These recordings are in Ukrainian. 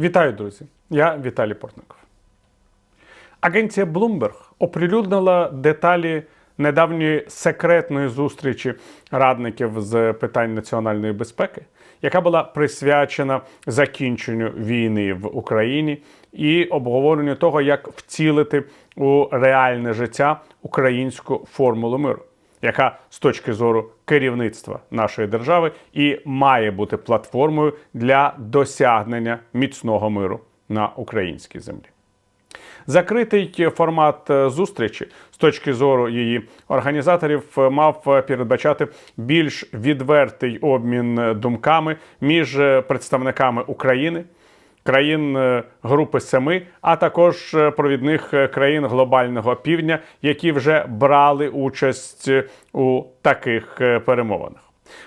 Вітаю, друзі! Я Віталій Портников. Агенція Bloomberg оприлюднила деталі недавньої секретної зустрічі радників з питань національної безпеки, яка була присвячена закінченню війни в Україні і обговоренню того, як вцілити у реальне життя українську формулу миру яка з точки зору керівництва нашої держави і має бути платформою для досягнення міцного миру на українській землі. Закритий формат е, зустрічі з точки зору її організаторів е, мав передбачати більш відвертий обмін е, думками між е, представниками України, країн е, Групи Семи, а також е, провідних е, країн глобального півдня, які вже брали участь у таких перемовинах.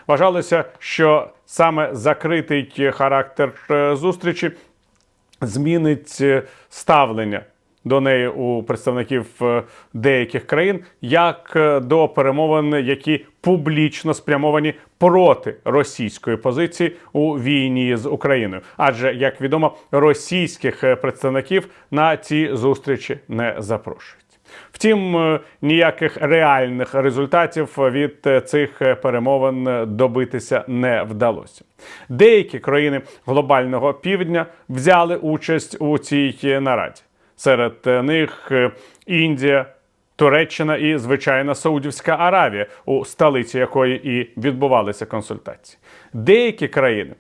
Вважалося, що саме закритий характер зустрічі змінить ставлення до неї у представників деяких країн як до перемовин, які публічно спрямовані проти російської позиції у війні з Україною. Адже, як відомо, російських е, представників на ці зустрічі не запрошують. Втім, е, ніяких реальних результатів від е, цих перемовин добитися не вдалося. Деякі країни глобального півдня взяли участь у цій нараді. Серед них Індія, Туреччина і, звичайно, Саудівська Аравія, у столиці якої і відбувалися консультації. Деякі країни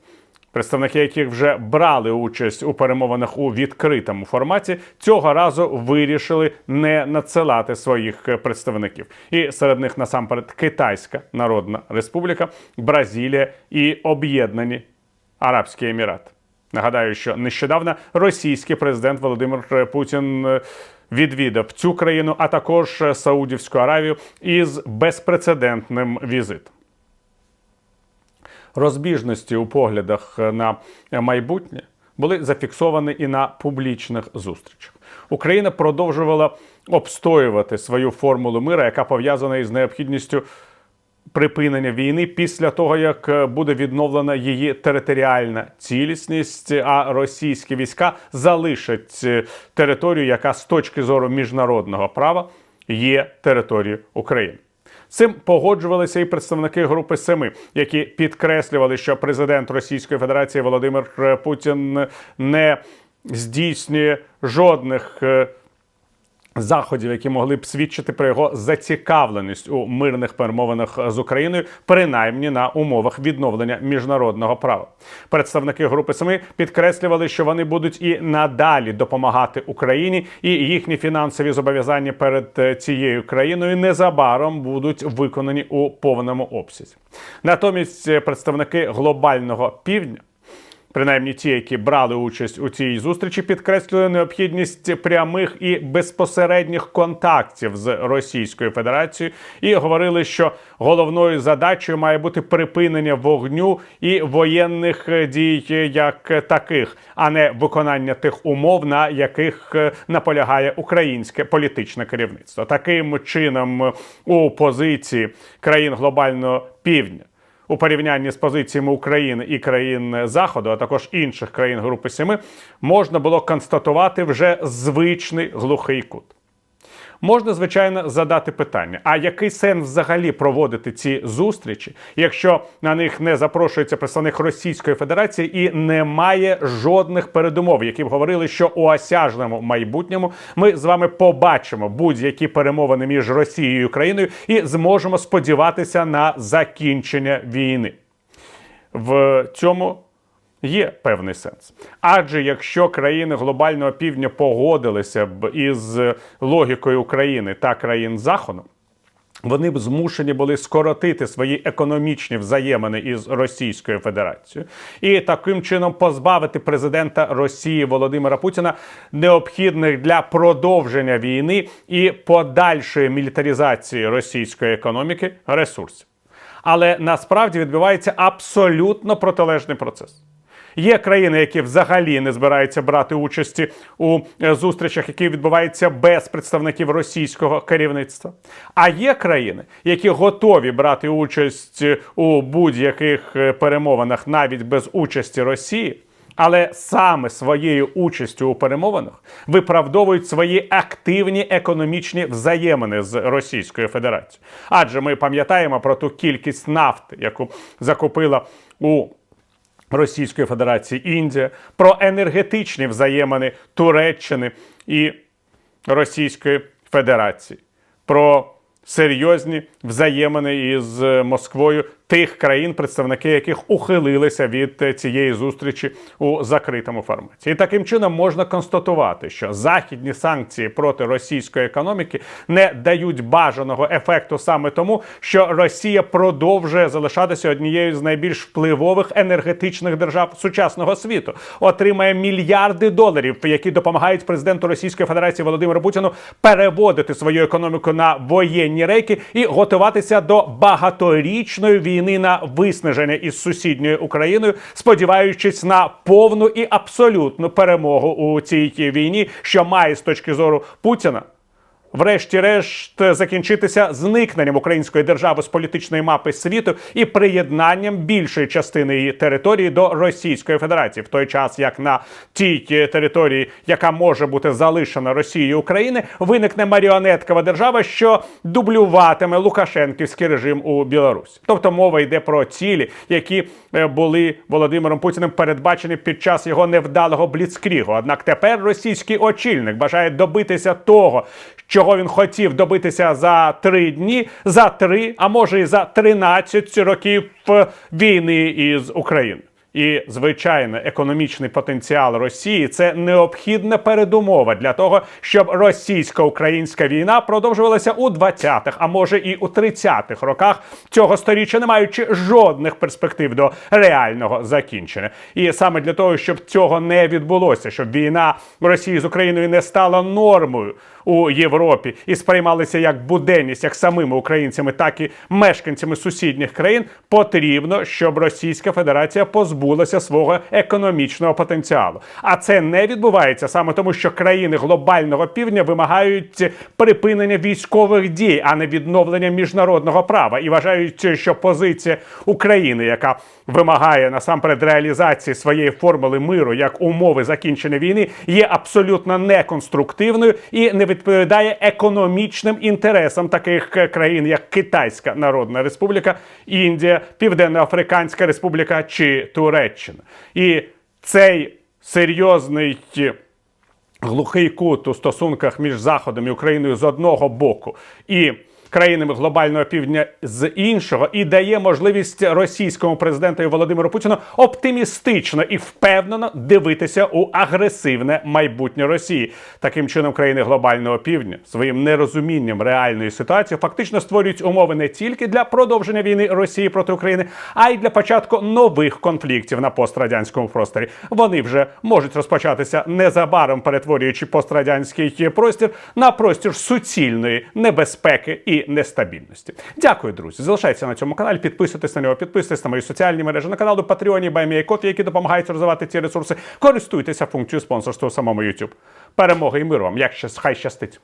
представники яких вже брали участь у перемовинах у відкритому форматі, цього разу вирішили не надсилати своїх представників. І серед них насамперед Китайська Народна Республіка, Бразилія і Об'єднані Арабські Емірати. Нагадаю, що нещодавно російський президент Володимир Путін е, відвідав цю країну, а також е, Саудівську Аравію із безпрецедентним візитом розбіжності у поглядах на майбутнє були зафіксовані і на публічних зустрічах. Україна продовжувала обстоювати свою формулу мира, яка пов'язана із необхідністю припинення війни після того, як е, буде відновлена її територіальна цілісність, а російські війська залишать е, територію, яка з точки зору міжнародного права є територією України. Цим погоджувалися і представники Групи Семи, які підкреслювали, що президент Російської Федерації Володимир Путін не здійснює жодних е, заходів, які могли б свідчити про його зацікавленість у мирних перемовинах з Україною, принаймні на умовах відновлення міжнародного права. Представники групи Семи підкреслювали, що вони будуть і надалі допомагати Україні, і їхні фінансові зобов'язання перед е, цією країною незабаром будуть виконані у повному обсязі. Натомість е, представники глобального півдня. Принаймні ті, які брали участь у цій зустрічі, підкреслювали необхідність прямих і безпосередніх контактів з Російською Федерацією і говорили, що головною задачею має бути припинення вогню і воєнних дій як таких, а не виконання тих умов, на яких е, наполягає українське політичне керівництво. Таким чином, у позиції країн глобального півдня у порівнянні з позиціями України і країн Заходу, а також інших країн Групи Семи, можна було констатувати вже звичний глухий кут. Можна, звичайно, задати питання: а який сенс взагалі проводити ці зустрічі, якщо на них не запрошується представник Російської Федерації і немає жодних передумов, які б говорили, що у осяжному майбутньому ми з вами побачимо будь-які перемовини між Росією і Україною і зможемо сподіватися на закінчення війни. В цьому є певний сенс. Адже якщо країни глобального півдня погодилися б із логікою України та країн Заходу, вони б змушені були скоротити свої економічні взаємини із Російською Федерацією і таким чином позбавити президента Росії Володимира Путіна необхідних для продовження війни і подальшої мілітаризації російської економіки ресурсів. Але насправді відбувається абсолютно протилежний процес. Є країни, які взагалі не збираються брати участі у е, зустрічах, які відбуваються без представників російського керівництва. А є країни, які готові брати участь у будь-яких е, перемовинах навіть без участі Росії. але саме своєю участю у перемовинах виправдовують свої активні економічні взаємини з Російською Федерацією. Адже ми пам'ятаємо про ту кількість нафти, яку закупила у Російської Федерації Індія, про енергетичні взаємини Туреччини і Російської Федерації, про серйозні взаємини із Москвою тих країн, представники яких ухилилися від цієї зустрічі у закритому форматі. І таким чином можна констатувати, що західні санкції проти російської економіки не дають бажаного ефекту саме тому, що Росія продовжує залишатися однією з найбільш впливових енергетичних держав сучасного світу, отримає мільярди доларів, які допомагають президенту Російської Федерації Володимиру Путіну переводити свою економіку на воєнні рейки і готуватися до багаторічної війни на виснаження із сусідньою Україною, сподіваючись на повну і абсолютну перемогу у цій війні, що має з точки зору Путіна врешті-решт закінчитися зникненням української держави з політичної мапи світу і приєднанням більшої частини її території до Російської Федерації, в той час як на тій території, яка може бути залишена Росією України, виникне маріонеткова держава, що дублюватиме Лукашенківський режим у Білорусі. Тобто мова йде про цілі, які е, були Володимиром Путіним передбачені під час його невдалого бліцкрігу. Однак тепер російський очільник бажає добитися того, чого він хотів добитися за три дні, за три, а може і за 13 років е, війни із Україною. І звичайно, економічний потенціал Росії це необхідна передумова для того, щоб російсько-українська війна продовжувалася у 20-х, а може і у 30-х роках цього сторіччя, не маючи жодних перспектив до реального закінчення. І саме для того, щоб цього не відбулося, щоб війна Росії з Україною не стала нормою у Європі і сприймалися як буденність, як самими українцями, так і мешканцями сусідніх країн, потрібно, щоб Російська Федерація позбулася свого економічного потенціалу. А це не відбувається саме тому, що країни глобального півдня вимагають припинення військових дій, а не відновлення міжнародного права, і вважають, що позиція України, яка вимагає насамперед реалізації своєї формули миру як умови закінчення війни, є абсолютно неконструктивною і не відповідає економічним інтересам таких країн, як Китайська Народна Республіка, Індія, Південно-Африканська Республіка чи Туреччина. І цей серйозний е, глухий кут у стосунках між Заходом і Україною з одного боку і країнами глобального півдня з іншого, і дає можливість російському президенту Володимиру Путіну оптимістично і впевнено дивитися у агресивне майбутнє Росії. Таким чином, країни глобального півдня своїм нерозумінням реальної ситуації фактично створюють умови не тільки для продовження війни Росії проти України, а й для початку нових конфліктів на пострадянському просторі. Вони вже можуть розпочатися незабаром, перетворюючи пострадянський простір на простір суцільної небезпеки і нестабільності. Дякую, друзі. Залишайтеся на цьому каналі, підписуйтесь на нього, підписуйтесь на мої соціальні мережі на каналу Patreon, Баймія Кофі, які допомагають розвивати ці ресурси. Користуйтеся функцією спонсорства у самому YouTube. Перемоги і миру вам, як хай щастить.